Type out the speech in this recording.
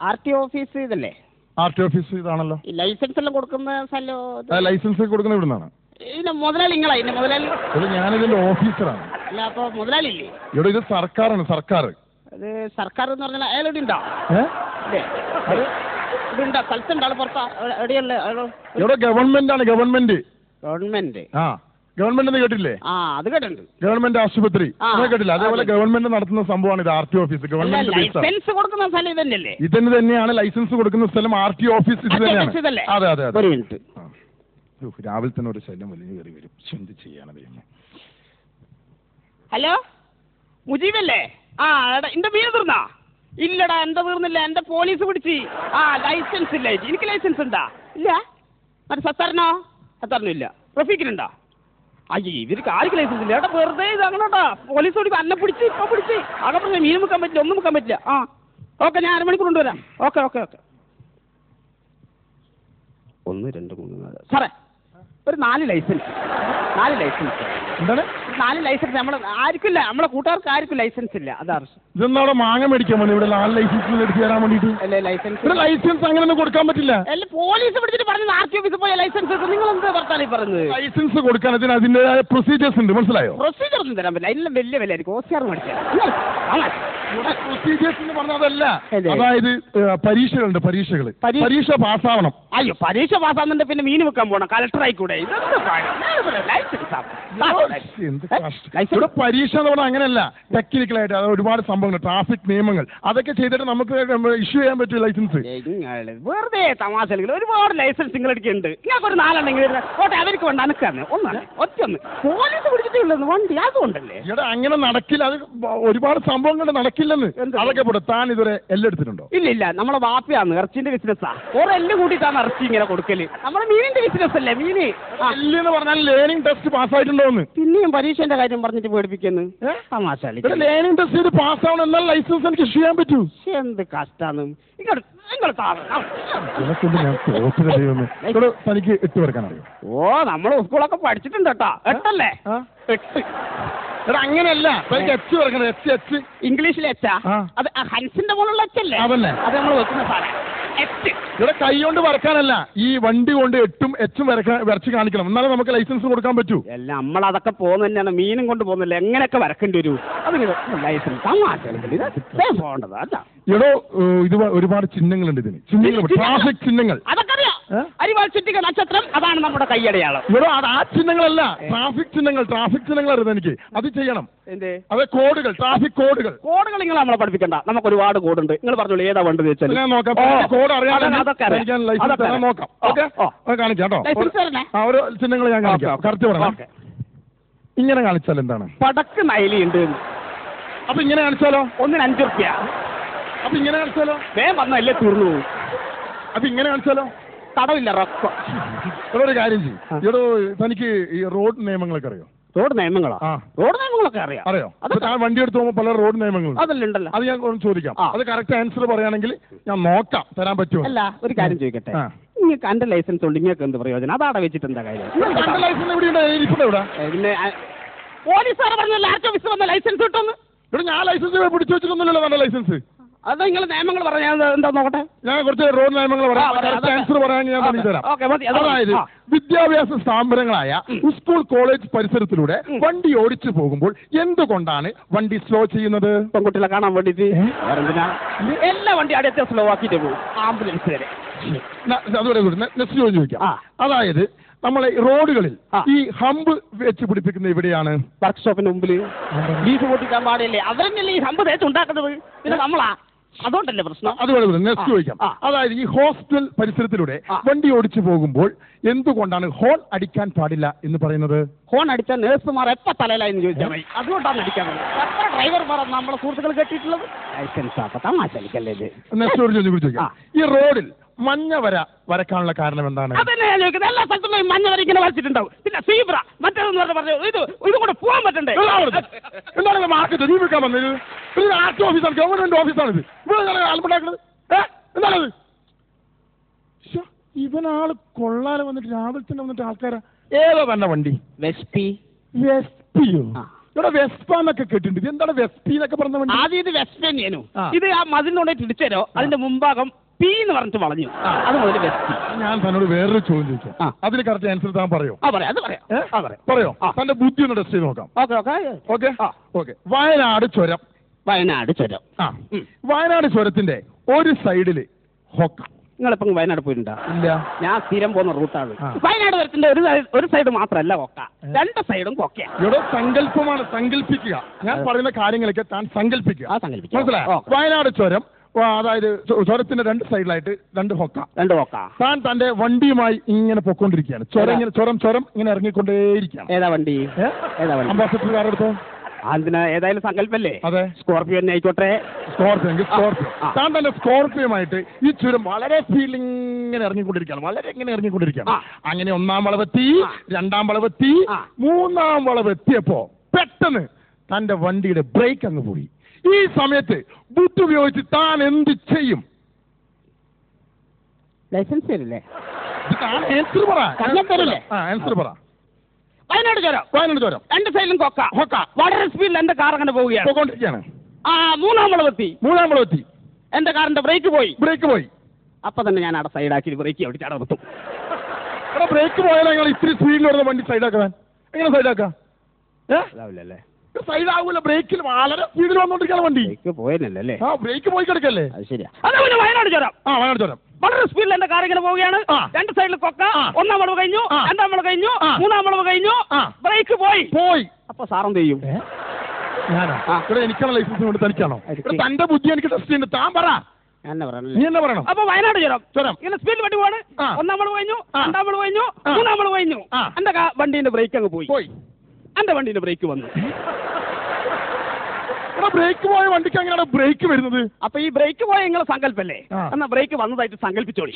R T office ഇതല്ലേ? R T office ഇതാണല്ലോ. ഈ ലൈസൻസ് എല്ലാം കൊടുക്കുന്ന സ്ഥലം ഇത്? ലൈസൻസ് കൊടുക്കുന്ന ഇവിടുന്നാണ്. ഇതിന്റെ മുതലാളി നിങ്ങളാ ഇതിന്റെ മുതലാളി? ഇവിടെ ഞാനിതിന്റെ ഓഫീസറാണ്. അല്ല അപ്പൊ മുതലാളി ഇല്ലേ ഇവിടെ ഇത് സർക്കാരാണ് സർക്കാർ. അത് സർക്കാർ എന്ന് പറഞ്ഞാൽ അയാൾ ഇവിടെ ഉണ്ടോ? ഏ? ഇല്ലേ അത് ഇതുണ്ടോ സ്ഥലത്തുണ്ടോ? ആൾ പുറത്താ എവിടെയുള്ള ആൾ? ഇവിടെ ഗവൺമെന്റ് ആണ് ഗവൺമെന്റ്. ഗവൺമെന്റ്. ആ. ഗവൺമെന്റ് കേട്ടില്ലേ ആ അത് കേട്ടിട്ടുണ്ട്. ഗവൺമെന്റ് ആശുപത്രി. കേട്ടില്ല അതേപോലെ അതെ. ഗവൺമെന്റ് നടത്തുന്ന സംഭവമാണ് ഇത് R T office. Government licence കൊടുക്കുന്ന സ്ഥലം ഇതന്നെയല്ലേ? ഇതിന് തന്നെയാണ്. ലൈസൻസ് കൊടുക്കുന്ന സ്ഥലം ആർ ടി ഓഫീസ് ഇത് തന്നെയാണ്. അതെ അതെ അതെ. രാവിലെ തന്നെ ഒരു ശല്യം വലിയ കയറി വരും. ചിന്തി എന്ത് ചെയ്യാനാ ദൈവമേ. ഹലോ? മുജീബല്ലേ? ആ എടാ എന്റെ വീട് തീർന്നാ? ഇല്ലടാ എന്റെ തീർന്നില്ല. എന്റെ പോലീസ് പിടിച്ച്. ആ ലൈസൻസ് ഇല്ല. എനിക്ക് ലൈസൻസ് ഉണ്ടാ? ഇല്ല. മറ്റേ സത്താറിനോ? സത്താറിനും ഇല്ല റഫീഖിനുണ്ടോ? അയ്യോ ഇവർക്ക് ആർക്ക് ലൈസൻസ് ഇല്ല? ഏട്ടാ വെറുതെ ഇത് അങ്ങോട്ടാ പോലീസ് ഓടി അന്നെ പിടിച്ച് ഇപ്പൊ പിടിച്ച്. അവിടെ പറഞ്ഞ മീൻ മുക്കാൻ പറ്റില്ല ഒന്നും മുക്കാൻ പറ്റില്ല. ആ. ഓക്കെ ഞാൻ അരമണിക്കൂർ കൊണ്ടുവരാം ഓക്കെ ഓക്കെ ഓക്കെ. ഒന്ന് രണ്ട് മൂന്ന് നാല്. സാറേ ഒരു നാല് ലൈസൻസ് നാല് ലൈസൻസ് എന്താണ്? നാല് ലൈസൻസ് നമ്മൾ ആർക്കില്ല നമ്മളെ കൂട്ടുകാർക്ക് ആർക്കും ലൈസൻസ് ഇല്ല. അതാണ് ഇതെന്നാ അവിടെ മാങ്ങ മേടിക്കാൻ വേണ്ടി ഇവിടെ നാല് ലൈസൻസ് എടുത്ത് തരാൻ വേണ്ടിട്ട് അല്ലേ ലൈസൻസ് ഇവിടെ ലൈസൻസ് അങ്ങനെയൊന്നും കൊടുക്കാൻ പറ്റില്ല. അല്ല പോലീസ് പിടിച്ചിട്ട് പറഞ്ഞത് ആർ ടി ഓഫീസിൽ പോയ ലൈസൻസ് നിങ്ങൾ എന്ത് വർത്താനം ഈ പറയുന്നത്? ലൈസൻസ് കൊടുക്കാൻ അതിന് അതിന്റെതായ പ്രൊസീജിയേഴ്സ് ഉണ്ട്. മനസ്സിലായോ? പ്രൊസീജിയർ ഒന്നും തരാൻ പറ്റില്ല. അതിന് വലിയ വില ആയിരിക്കും ഓസിയാർ മേടിച്ചാൽ പ്രൊസീജിയേഴ്സ് എന്ന് പറഞ്ഞാൽ അതല്ല. അതായത് പരീക്ഷകളുണ്ട് പരീക്ഷകൾ. പരീക്ഷ പാസ്സാവണം. അയ്യോ പരീക്ഷ പാസ്സാവുന്നുണ്ട് പിന്നെ മീൻ വെക്കാൻ പോകണം കലക്ടർ ആയിക്കൂടെ? ഇതെന്ത് ഇവിടെ പരീക്ഷ എന്ന് പറഞ്ഞാൽ അങ്ങനെയല്ല. ടെക്നിക്കലായിട്ട് ഒരുപാട് സംഭവങ്ങൾ ട്രാഫിക് നിയമങ്ങൾ. അതൊക്കെ ചെയ്തിട്ട് നമുക്ക് ഇഷ്യൂ ചെയ്യാൻ പറ്റും ലൈസൻസ് വെറുതെ തമാശകൾ ഒരുപാട് ലൈസൻസ് നിങ്ങളൊക്കെ ഉണ്ട് ഞങ്ങൾക്ക് ഒരു നാലെണ്ണെങ്കിൽ ഓട്ടെ അവർക്ക് വേണ്ട അനക്കാന്ന് ഒന്നാണ് ഒറ്റ ഒന്ന് പോലീസ് പിടിച്ചിട്ടുള്ളത് വണ്ടി അതുകൊണ്ടല്ലേ? ഇവിടെ അങ്ങനെ നടക്കില്ല. അത് ഒരുപാട് സംഭവങ്ങൾ നടക്കില്ലെന്ന്. അതൊക്കെ പോട്ടെ താൻ ഇതുവരെ എല്ലാം എടുത്തിട്ടുണ്ടോ? ഇല്ല ഇല്ല. നമ്മളെ വാപ്പയാണ് ഇറച്ചിന്റെ ബിസിനസ്സാ കുറെ എല്ലാം കൂട്ടിട്ടാണ് ഇറച്ചി ഇങ്ങനെ കൊടുക്കൽ. നമ്മുടെ മീനിന്റെ ബിസിനസ് അല്ലേ മീന്? എല്ലെന്ന് പറഞ്ഞാൽ ലേണിംഗ് ടെസ്റ്റ് പാസ്സായിട്ടുണ്ടോന്ന്? പിന്നെയും പരീക്ഷന്റെ കാര്യം പറഞ്ഞിട്ട് പേടിപ്പിക്കുന്നു? തമാശ ലേണിംഗ് ടെസ്റ്റ് ചെയ്ത് പാസ്സാവണം എന്നാൽ ലൈസൻസ് എനിക്ക് ഇഷ്യൂ ചെയ്യാൻ പറ്റൂ. എന്ത് കഷ്ടാണ് തനിക്ക് കൊടുക്കാൻ അറിയോ? ഓ നമ്മൾ സ്കൂളൊക്കെ പഠിച്ചിട്ടുണ്ട് കേട്ടോ. എട്ടല്ലേ? എട്ട്. എടാ അങ്ങനെയല്ല. തനിക്ക് എച്ച് കൊടുക്കണം. എച്ച് എച്ച് ഇംഗ്ലീഷിൽ എച്ചാ അത് ഹൻസിന്റെ പോലുള്ള എച്ചല്ലേ അതന്നെ. അത് നമ്മൾ വെക്കുന്ന സാധനം. ഇവിടെ കൈ കൊണ്ട് വരക്കാനല്ല ഈ വണ്ടി കൊണ്ട് എട്ടും എച്ചും വരച്ച് കാണിക്കണം. എന്നാലേ നമുക്ക് ലൈസൻസ് കൊടുക്കാൻ പറ്റൂ. അല്ല നമ്മൾ അതൊക്കെ പോകുന്ന തന്നെയാണ്. മീനും കൊണ്ട് പോകുന്നില്ല. എങ്ങനെയൊക്കെ വരക്കേണ്ടി വരൂ? അതിങ്ങനെ ലൈസൻസ്. പോകേണ്ടത്. എടോ ഇത് ഒരുപാട് ചിഹ്നങ്ങളുണ്ട് ഇതിന്. ചിഹ്നങ്ങൾ ട്രാഫിക് ചിഹ്നങ്ങൾ. അതൊക്കെ? അരിവാൾ ചുറ്റിക നക്ഷത്രം അതാണ് നമ്മുടെ കൈയടയാളം. ഇവിടെ അത് ആ ചിഹ്നങ്ങളല്ല ട്രാഫിക് ചിഹ്നങ്ങൾ ട്രാഫിക് ചിഹ്നങ്ങൾ അറിയുന്നത് എനിക്ക്. അത് ചെയ്യണം. എന്തേ? അതെ കോഡുകൾ ട്രാഫിക് കോഡുകൾ. കോഡുകൾ നിങ്ങൾ നമ്മളെ പഠിപ്പിക്കണ്ട. നമുക്ക് ഒരുപാട് ഉണ്ട് നിങ്ങൾ പറഞ്ഞോളൂ ഏതാ വേണ്ടത് വെച്ചാൽ ഞാൻ നോക്കാം. കോഡ് അറിയാം. നോക്കാം. ഓക്കെ? കാണിക്കാം കേട്ടോ. ഒരു ചിഹ്നങ്ങൾ ഞാൻ കാണിക്കാം. കറക്റ്റ്. ഇങ്ങനെ കാണിച്ചാൽ എന്താണ്? പടക്ക് നൈലി ഉണ്ട് അപ്പൊ ഇങ്ങനെ കാണിച്ചാലോ? ഒന്നിന് അഞ്ചു റുപ്യ അപ്പൊ ഇങ്ങനെ കാണിച്ചാലോ? വേഗം വന്നല്ലേ തീർന്നു അപ്പൊ ഇങ്ങനെ കാണിച്ചാലോ? തടവില്ല റൊക്കം. ഇവിടെ ഒരു കാര്യം ചെയ്യും. ഇവിടെ തനിക്ക് ഈ റോഡ് നിയമങ്ങളൊക്കെ അറിയോ? റോഡ് നിയമങ്ങളാ? റോഡ് നിയമങ്ങളൊക്കെ അറിയാം. അറിയോ? ഞാൻ വണ്ടി എടുത്ത് പോകുമ്പോൾ പല റോഡ് നിയമങ്ങൾ അതല്ല ഉണ്ടല്ലോ. അത് ഞാൻ ചോദിക്കാം. അത് കറക്റ്റ് ആൻസർ പറയുകയാണെങ്കിൽ ഞാൻ നോക്കാം. തരാൻ പറ്റുമോ? അല്ല ഒരു കാര്യം ചോദിക്കട്ടെ. നിങ്ങൾക്ക് എന്റെ ലൈസൻസ് ഉണ്ട് നിങ്ങൾക്ക് എന്ത് പ്രയോജനം? അതാണ് വെച്ചിട്ട് എന്താ കാര്യം? ലൈസൻസ് ഇവിടെ ഉണ്ട്? ഇരിപ്പുണ്ട് ഇവിടെ ഏ, പിന്നെ പോലീസുകാരെ പറഞ്ഞ ലാസ്റ്റ് ഓഫീസ് വന്ന ലൈസൻസ് കിട്ടുമെന്ന്. ഇവിടെ ഞാൻ ലൈസൻസ് പിടിച്ചു വെച്ചിട്ടൊന്നുമില്ലല്ലോ നല്ല ലൈസൻസ് അത് നിങ്ങൾ നിയമങ്ങൾ പറഞ്ഞാൽ എന്താ നോക്കട്ടെ? ഞാൻ കുറച്ച് റോഡ് നിയമങ്ങൾ പറയാം. കറക്റ്റ് ആൻസർ പറയാൻ ഞാൻ പറഞ്ഞു തരാം ഓക്കെ മതി. അതായത് വിദ്യാഭ്യാസ സ്ഥാപനങ്ങളായ സ്കൂൾ കോളേജ് പരിസരത്തിലൂടെ വണ്ടി ഓടിച്ചു പോകുമ്പോൾ എന്തുകൊണ്ടാണ് വണ്ടി സ്ലോ ചെയ്യുന്നത്? പെൺകുട്ടികളെ കാണാൻ വേണ്ടിയിട്ട്? എല്ലാ വണ്ടി അടുത്ത സ്ലോ ആക്കിട്ട് പോകും. ആംബുലൻസ് വരെ. ന- അതുപോലെ നെക്സ്റ്റ് ചോദ്യം ചോദിക്കാം. അതായത് നമ്മളെ റോഡുകളിൽ ഈ ഹമ്പ് വെച്ച് പിടിപ്പിക്കുന്ന എവിടെയാണ് വർക്ക്ഷോപ്പിന് മുമ്പിൽ ബീഫ് പൊട്ടിക്കാൻ പാടില്ലേ? അവരെന്നല്ലേ ഈ ഹമ്പ് തേച്ചുണ്ടാക്കുന്നത്? പിന്നെ നമ്മളാ? അതുകൊണ്ടല്ലേ പ്രശ്നം? അതുപോലെ നെക്സ്റ്റ്. ചോദിക്കാം. അതായത് ഈ ഹോസ്റ്റൽ പരിസരത്തിലൂടെ വണ്ടി ഓടിച്ചു പോകുമ്പോൾ എന്തുകൊണ്ടാണ് ഹോൺ അടിക്കാൻ പാടില്ല എന്ന് പറയുന്നത്? ഹോൺ അടിച്ച നേഴ്സുമാർ എപ്പ തലയിലായെന്ന് ചോദിച്ചാൽ മതി. അതുകൊണ്ടാണ് അടിക്കാൻ എത്ര ഡ്രൈവർമാർ നമ്മളെ സുഹൃത്തുക്കൾ കെട്ടിയിട്ടുള്ളത് ലൈസൻസ് ആക്ക തമാശ അടിക്കല്ലേ ഇത്? നെക്സ്റ്റ് ഒരു ചോദ്യം കൂടി ചോദിക്കാം. ഈ റോഡിൽ മഞ്ഞ വര വരക്കാനുള്ള കാരണം എന്താണ്? അതന്നെ ഞാൻ ചോദിക്കുന്നത്. എല്ലാ സ്ഥലത്തും മഞ്ഞ വര ഇങ്ങനെ വരച്ചിട്ടുണ്ടാവും. പിന്നെ സീബ്ര മറ്റേതെന്ന് പറഞ്ഞ പറഞ്ഞു ഇത് ഇത് കൂടെ പോകാൻ പറ്റണ്ടേ? എന്താണ് മാർക്കറ്റ്? ജീവിക്കാൻ വന്നത് ഇത് ആർട്ട് ഓഫീസാണ് ഗവൺമെന്റ് ഓഫീസാണിത് ഇവിടെ ആൽബർട്ടാക്കുന്നത് ആൽബണ്ടാക്കുന്നത് ഏ? എന്താണത്? ഇവനാൾ ഇവനാൾ കൊള്ളാലെ വന്നിട്ട് രാവിലെ തന്നെ വന്നിട്ട് ആൾക്കാരാ. ഏതോ തന്നെ വണ്ടി? വെസ്പി. വെസ്പിയോ. ഇവിടെ വെസ്പ എന്നൊക്കെ കേട്ടിട്ടുണ്ട്. ഇത് എന്താണ് വെസ്പി എന്നൊക്കെ പറഞ്ഞ വണ്ടി? ആദ്യം ഇത് വെസ്പ തന്നെയാനു ആ. ഇത് ആ മതിലിനോടെ തിരിച്ചരോ അതിന്റെ മുമ്പാകം പി എന്ന് പറഞ്ഞിട്ട് വളഞ്ഞു. അത് മുതൽ വെസ്പി. ഞാൻ തന്നോട് വേറൊരു ചോദ്യം ആ. അതിന് കറക്റ്റ് ആൻസർ താൻ പറയോ? ആ പറയാം. അത് പറയാം. പറയാം. തന്റെ ബുദ്ധി ഒന്ന് ടെസ്റ്റ് ചെയ്ത് നോക്കാം. Okay okay. ഓക്കെ. വയനാട് ചുരം. വയനാട് ചുരം. ആ. വയനാട് ചുരത്തിന്റെ ഒരു സൈഡിൽ ഹോക്ക. നിങ്ങളിപ്പം വയനാട് പോയിട്ടുണ്ടോ? ഇല്ല. ഞാൻ സ്ഥിരം പോകുന്ന റൂട്ടാണ് വയനാട് ചുരത്തിന്റെ ഒരു ഒരു സൈഡ് മാത്രമല്ല കൊക്ക രണ്ട് സൈഡും കൊക്കയാ ഇവിടെ സങ്കല്പമാണ് സങ്കല്പിക്കുക. ഞാൻ പറയുന്ന കാര്യങ്ങളൊക്കെ താൻ സങ്കല്പിക്കുക. ആ. മനസ്സിലായോ. വയനാട് ചുരം അതായത് ചുരത്തിന്റെ രണ്ട് സൈഡിലായിട്ട് രണ്ട് ഹൊക്ക. രണ്ട് ഹൊക്ക. താൻ തന്റെ വണ്ടിയുമായി ഇങ്ങനെ പൊക്കോണ്ടിരിക്കുകയാണ്. ചുരം ഇങ്ങനെ ചുരം ചുരം ഇങ്ങനെ ഇറങ്ങിക്കൊണ്ടേയിരിക്കുകയാണ്. ഏതാ വണ്ടി? ഏതാ വണ്ടി? അംബാസഡർ കാർ എടുത്തോ അതിന് ഏതായാലും സങ്കല്പല്ലേ? അതെ. സ്കോർപ്പിയോ തന്നെ ആയിക്കോട്ടെ. സ്കോർപ്പിയോ എങ്കിൽ സ്കോർപ്പിയോ. താൻ തന്നെ സ്കോർപ്പിയോമായിട്ട് ഈ ചുരം വളരെ ഫീലിംഗ് ഇങ്ങനെ ഇറങ്ങിക്കൊണ്ടിരിക്കുകയാണ്. വളരെ ഇങ്ങനെ ഇറങ്ങിക്കൊണ്ടിരിക്കുകയാണ്. അങ്ങനെ ഒന്നാം വളവെത്തി രണ്ടാം വളവെത്തി മൂന്നാം വളവെത്തിയപ്പോ പെട്ടെന്ന് തന്റെ വണ്ടിയുടെ ബ്രേക്ക് അങ്ങ് പോയി. ഈ സമയത്ത് ബുദ്ധി ഉപയോഗിച്ച് താൻ എന്ത് ചെയ്യും? ലൈസൻസ് തരില്ലേ? താൻ ആൻസർ പറ. ആൻസർ പറ. വയനാട് ചുരം. വയനാട് ചുരം. രണ്ട് സൈഡിലും കൊക്ക. കൊക്ക. വളരെ സ്പീഡിൽ എന്റെ കാർ അങ്ങനെ പോവുകയാണ്. പോയിക്കൊണ്ടിരിക്കുകയാണ്. ആ മൂന്നാം വളവെത്തി മൂന്നാം വളവെത്തി എന്റെ കാറിന്റെ ബ്രേക്ക് പോയി. ബ്രേക്ക് പോയി. അപ്പൊ തന്നെ ഞാൻ അവിടെ സൈഡാക്കി ബ്രേക്ക് അവിടെ ചാട നിർത്തും. എടാ ബ്രേക്ക് പോയാലോ നിങ്ങൾ ഇത്തിരി സ്പീഡിൽ വരുന്ന വണ്ടി സൈഡാക്കാൻ എങ്ങനെ സൈഡാക്കാം ഏഹ് അതാവില്ലല്ലേ സൈഡ് ആകൂല ബ്രേക്കിൽ വളരെ സ്പീഡിൽ വന്നോണ്ടിരിക്കുന്ന വണ്ടി. ബ്രേക്ക് പോയെന്നല്ലേ ആ ബ്രേക്ക് പോയി കിടക്കല്ലേ? അത് ശരിയാ. അതാ പിന്നെ വയനാട് ചുരം. ആ വയനാട് ചുരം. വളരെ സ്പീഡിൽ എന്റെ കാർ ഇങ്ങനെ പോവുകയാണ്. രണ്ട് സൈഡിൽ കൊക്ക. ഒന്നാം വളവ് കഴിഞ്ഞു. രണ്ടാം വളവ് കഴിഞ്ഞു. മൂന്നാം വളവ് കഴിഞ്ഞു. ബ്രേക്ക് പോയി. പോയി. അപ്പൊ സാറെന്ത് ചെയ്യും? എനിക്കാണോ ലൈസൻസ് കൊണ്ട് തനിക്കാണോ? തന്റെ ബുദ്ധി എനിക്ക് ടെസ്റ്റ് ചെയ്യുന്നുണ്ട്. താൻ പറ. പറയണം. അപ്പൊ വയനാട് ചുരം. ചുരം. ഇങ്ങനെ സ്പീഡിൽ വണ്ടി പോവാണ്. ഒന്നാം വളവ് കഴിഞ്ഞു. രണ്ടാം വളവ് കഴിഞ്ഞു. മൂന്നാം വളവ് കഴിഞ്ഞു. എന്റെ വണ്ടിന്റെ ബ്രേക്ക് അങ്ങ് പോയി. പോയി. എന്റെ വണ്ടിന്റെ ബ്രേക്ക് വന്നു. ബ്രേക്ക് പോയ വണ്ടിക്ക് എങ്ങനെയാണ് ബ്രേക്ക് വരുന്നത് അപ്പൊ ഈ ബ്രേക്ക് പോയ നിങ്ങളെ സങ്കല്പല്ലേ. എന്നാ ബ്രേക്ക് വന്നതായിട്ട് സങ്കല്പിച്ചോളി.